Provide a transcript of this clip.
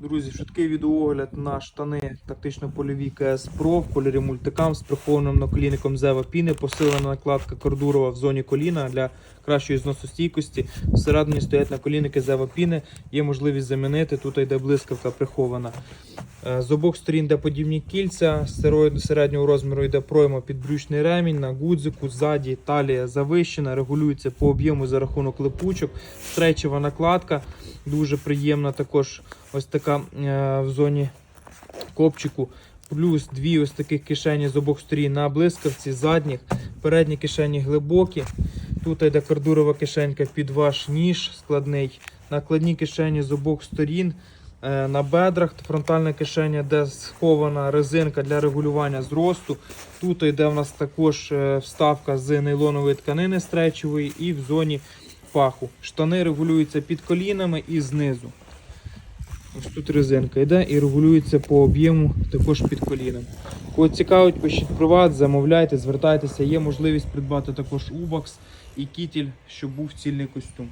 Друзі, швидкий відеоогляд на штани тактично-польові КС Pro в кольорі мультикам з прихованим наколінником Зева Піни, посилена накладка кордурова в зоні коліна для кращої зносостійкості. Всередині стоять наколінники Зева Піни, є можливість замінити. Тут йде блискавка прихована. Е, З обох сторін йде подібні кільця, середнього розміру йде пройма підбрючний ремінь на гудзику, ззаді талія завищена, регулюється по об'єму за рахунок липучок, стрейчева накладка, дуже приємна також ось така е, в зоні копчику. Плюс дві ось таких кишені з обох сторін на блискавці, задніх, передні кишені глибокі. Тут йде кордурова кишенька під ваш ніж складний. Накладні кишені з обох сторін. Е, На бедрах фронтальна кишеня, де схована резинка для регулювання зросту. Тут йде в нас також е, вставка з нейлонової тканини стречової і в зоні паху. Штани регулюються під колінами і знизу. Ось тут резинка йде і регулюється по об'єму також під коліном. Кого цікавить, пишіть приват, замовляйте, звертайтеся. Є можливість придбати також убакс і кітіль, щоб був цільний костюм.